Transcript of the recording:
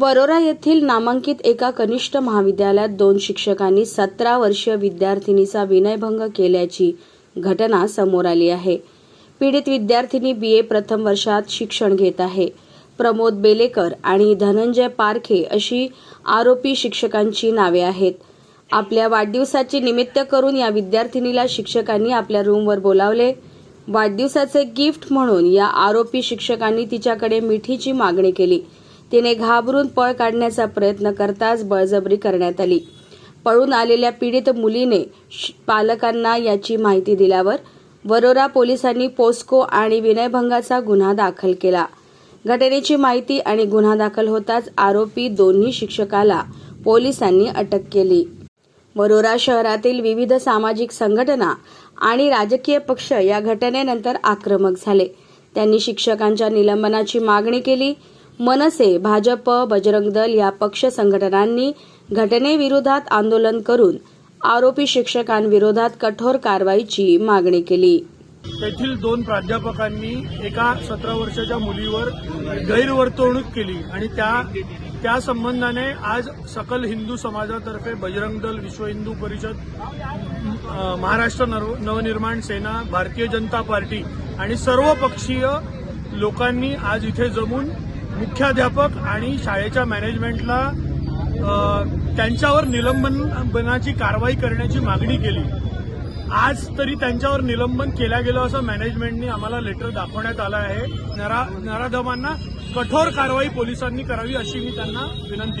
वरोरा येथील नामांकित एका कनिष्ठ महाविद्यालयात दोन शिक्षकांनी सतरा वर्षीय विद्यार्थिनीचा विनयभंग केल्याची घटना समोर आली आहे. पीडित विद्यार्थिनी बी. ए. प्रथम वर्षात शिक्षण घेत आहे. प्रमोद बेलेकर आणि धनंजय पारखे अशी आरोपी शिक्षकांची नावे आहेत. आपल्या वाढदिवसाचे निमित्त करून या विद्यार्थिनीला शिक्षकांनी आपल्या रूमवर बोलावले. वाढदिवसाचे गिफ्ट म्हणून या आरोपी शिक्षकांनी तिच्याकडे मिठीची मागणी केली. तिने घाबरून पळ काढण्याचा प्रयत्न करताच बळजबरी करण्यात आली. पळून आलेल्या पीडित मुलीने श- पालकांना याची माहिती दिल्यावर वरोरा पोलिसांनी पोस्को आणि विनयभंगाचा गुन्हा दाखल केला. घटनेची माहिती आणि गुन्हा दाखल होताच आरोपी दोन्ही शिक्षकाला पोलिसांनी अटक केली. वरोरा शहरातील विविध सामाजिक संघटना आणि राजकीय पक्ष या घटनेनंतर आक्रमक झाले. त्यांनी शिक्षकांच्या निलंबनाची मागणी केली मनसे भाजप बजरंग दल या पक्ष संघटनांनी घटनेविरोधात आंदोलन करून आरोपी शिक्षकांविरोधात कठोर कारवाईची मागणी केली. तेथील दोन प्राध्यापकांनी एका सतरा वर्षाच्या मुलीवर गैरवर्तवणूक केली आणि त्या त्या संबंधाने आज सकल हिंदू समाजातर्फे बजरंग दल विश्व हिंदू परिषद महाराष्ट्र नवनिर्माण सेना भारतीय जनता पार्टी आणि सर्व पक्षीय लोकांनी आज इथे जमून मुख्याध्यापक आणि शाळेच्या मॅनेजमेंटला त्यांच्यावर निलंबनाची कारवाई करण्याची मागणी केली. आज तरी त्यांच्यावर निलंबन केल्या गेलं असं मॅनेजमेंटने आम्हाला लेटर दाखवण्यात आलं आहे. नरा नराधमांना कठोर कारवाई पोलिसांनी करावी अशी मी त्यांना विनंती